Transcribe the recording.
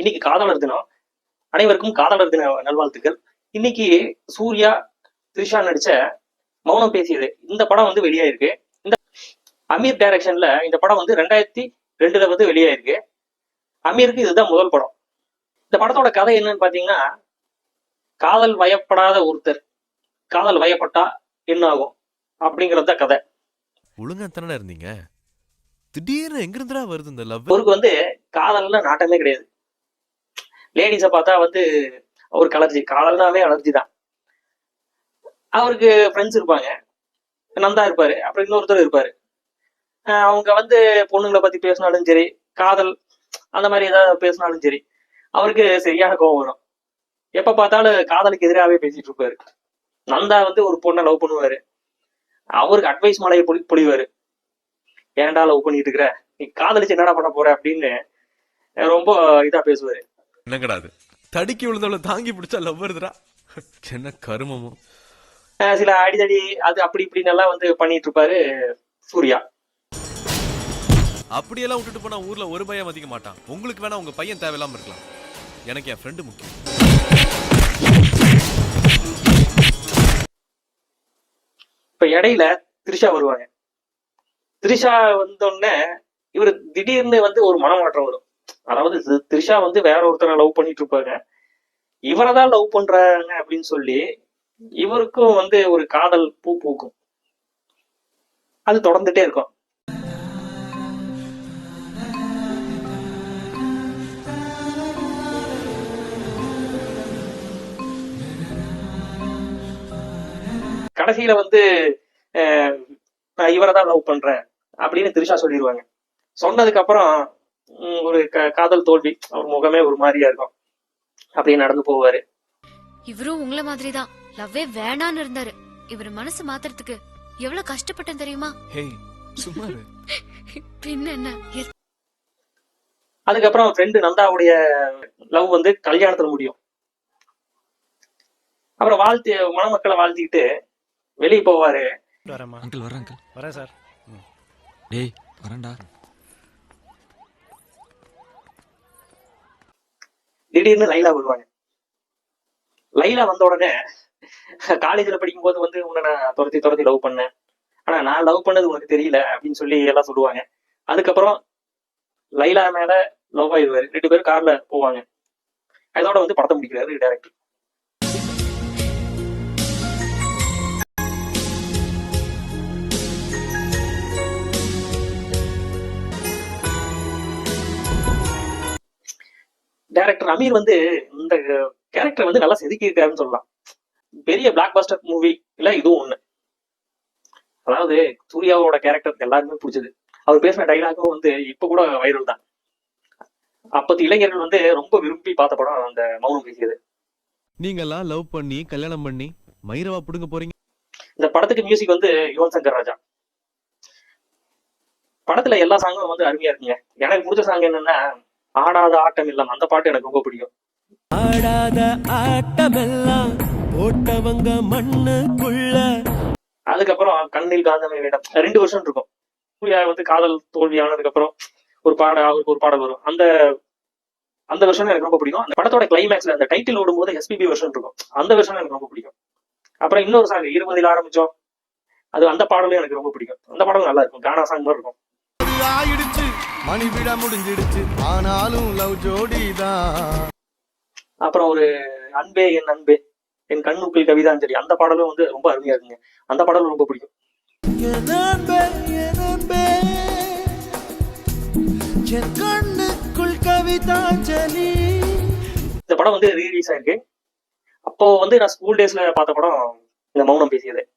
இன்னைக்கு காதலர் தினம் அனைவருக்கும் காதலர் தின நல்வாழ்த்துக்கள். இன்னைக்கு சூர்யா த்ரிஷா நடிச்ச மௌனம் பேசியது. இந்த படம் வந்து வெளியாயிருக்கு. இந்த அமீர் டைரக்ஷன்ல இந்த படம் வந்து ரெண்டாயிரத்தி ரெண்டுல வந்து வெளியாயிருக்கு. அமீருக்கு இதுதான் முதல் படம். இந்த படத்தோட கதை என்னன்னு பாத்தீங்கன்னா காதல் வயப்படாத ஒருத்தர் காதல் வயப்பட்டா என்ன ஆகும் அப்படிங்கறது தான் கதை. ஒழுங்கா தானே இருந்தீங்க? திடீர்னு எங்க இருந்துடா வருது இந்த லவ் அவருக்கு வந்து காதல்ல நாட்டமே கிடையாது. லேடிஸை பார்த்தா வந்து அவருக்கு அலர்ஜி காதல்னாவே அலர்ஜி தான். அவருக்கு ஃப்ரெண்ட்ஸ் இருப்பாங்க. நந்தா இருப்பாரு. அப்புறம் இன்னொருத்தர் இருப்பாரு. அவங்க வந்து பொண்ணுங்களை பத்தி பேசினாலும் சரி காதல் அந்த மாதிரி ஏதாவது பேசினாலும் சரி அவருக்கு சரியான கோவம் வரும். எப்ப பார்த்தாலும் காதலுக்கு எதிராகவே பேசிட்டு இருப்பாரு. நந்தா வந்து ஒரு பொண்ணை லவ் பண்ணுவாரு. அவருக்கு அட்வைஸ் மலையை பொழி பொழிவாரு ஏன்டா லவ் பண்ணிட்டு இருக்கிற நீ காதலிச்சு என்னடா பண்ண போற? அப்படின்னு ரொம்ப இதா பேசுவாரு. என்னங்கடா அது? தடுக்கி விழுந்தவள தாங்கி பிடிச்சா லவ் வருதுடா. என்ன கருமமோ. அஹ் சில அடிதடி அது அப்படி இப்படின்னு எல்லாம் வந்து பண்ணிட்டு இருப்பாரு சூர்யா. அப்படியெல்லாம் விட்டுட்டு போனா ஊர்ல ஒரு பையன் மதிக்க மாட்டான். உங்களுக்கு வேணா உங்க பையன் தேவையில்லாம இருக்கலாம். எனக்கு என் ஃப்ரெண்டு முக்கியம். இப்ப இடையில த்ரிஷா வருவாங்க. த்ரிஷா வந்தோடனே இவர் திடீர்னு வந்து ஒரு மனமாற்றம் வரும். அதாவது த்ரிஷா வந்து வேற ஒருத்தரை லவ் பண்ணிட்டு இருப்பாங்க. இவரை தான் லவ் பண்றாங்க அப்படின்னு சொல்லி இவருக்கும் வந்து ஒரு காதல் பூ பூக்கும். அது தொடர்ந்துட்டே இருக்கும். கடைசியில வந்து அஹ், நான் இவரை தான் லவ் பண்றேன் அப்படின்னு திரிஷா சொல்லிடுவாங்க. சொன்னதுக்கு அப்புறம் ஒரு காதல் தோல்வி. அவர் முகமே ஒரு மாதிரியா இருக்கும். அப்படியே நடந்து போவாரு. இவரும் உங்கள மாதிரி தான் லவ்வே வேணான்னு இருந்தாரு. இவர் மனசு மாத்துறதுக்கு எவ்வளவு கஷ்டப்பட்டேன் தெரியுமா. பின்ன அதுக்கப்புறம் ஃப்ரெண்டு நந்தாவுடைய லவ் வந்து கல்யாணத்துல முடியும். அப்புறம் வாழ்த்து மணமக்களை வாழ்த்திக்கிட்டு வெளியே போவாரு. வரேன் சார். டேய் வரேன்டா. திடீர்னு லைலா வருவாங்க. லைலா வந்த உடனே காலேஜ்ல படிக்கும்போது வந்து உன்னை நான் துரத்தி துரத்தி லவ் பண்ணேன். ஆனா நான் லவ் பண்ணது உனக்கு தெரியல அப்படின்னு சொல்லி எல்லாம் சொல்லுவாங்க. அதுக்கப்புறம் லைலா மேல லவ் ஆயிடுவாரு. ரெண்டு பேரும் கார்ல போவாங்க. அதோட வந்து படத்தை முடிக்கிறாரு டேரக்டர் டைரக்டர் அமீர் வந்து இந்த கேரக்டர் வந்து நல்லா செதுக்கி இருக்காருன்னு சொல்லலாம். பெரிய பிளாக் பஸ்டர் மூவி இல்ல இதுவும் ஒண்ணு. அதாவது சூர்யாவோட கேரக்டர் எல்லாருக்குமே பிடிச்சது. அவர் பேசின டைலாகும் வந்து இப்ப கூட வைரல் தான். அப்பத்தி இளைஞர்கள் வந்து ரொம்ப விரும்பி பார்த்த படம் அந்த மௌனம் பேசியது. நீங்கெல்லாம் லவ் பண்ணி கல்யாணம் பண்ணி மயிரவா புடுங்க போறீங்க? இந்த படத்துக்கு மியூசிக் வந்து யுவன் சங்கர் ராஜா. படத்துல எல்லா சாங்கும் வந்து அருமையா இருக்குங்க. எனக்கு பிடிச்ச சாங் என்னன்னா ஆடாத ஆட்டம் இல்லாம அந்த பாட்டு எனக்கு ரொம்ப பிடிக்கும். ஆடாத ஆட்டமெல்லாம் போட்டவங்க மண்ணுக்குள்ள. அதுக்கப்புறம் கண்ணில் காந்தமே வேண்டாம் ரெண்டு வருஷம் இருக்கும். சூர்யா வந்து காதல் தோல்வி ஆனதுக்கு அப்புறம் ஒரு பாட அவருக்கு ஒரு பாடல் வரும். அந்த அந்த வெர்ஷன் எனக்கு ரொம்ப பிடிக்கும். அந்த படத்தோட கிளைமேக்ஸ்ல அந்த டைட்டில் ஓடும்போது எஸ்பிபி வெர்ஷன் இருக்கும். அந்த வெர்ஷன் எனக்கு ரொம்ப பிடிக்கும். அப்புறம் இன்னொரு சாங் இருபதில் ஆரம்பிச்சோம். அது அந்த பாடலும் எனக்கு ரொம்ப பிடிக்கும். அந்த பாடலும் நல்லா இருக்கும். கானா சாங் மாதிரி இருக்கும். ஆயிடுச்சு மணி விட முடிஞ்சிடுச்சு. ஆனாலும் லவ் ஜோடிதான். அப்புறம் ஒரு அன்பே என் அன்பே என் கண்ணுக்குள் கவிதாஞ்சலி. அந்த பாடலும் வந்து ரொம்ப அருமையா இருக்குங்க. அந்த பாடலும் ரொம்ப பிடிக்கும். இந்த படம் வந்து ரீலீஸ் ஆயிருக்கு. அப்போ வந்து நான் ஸ்கூல் டேஸ்ல பார்த்த படம் இந்த மௌனம் பேசியது.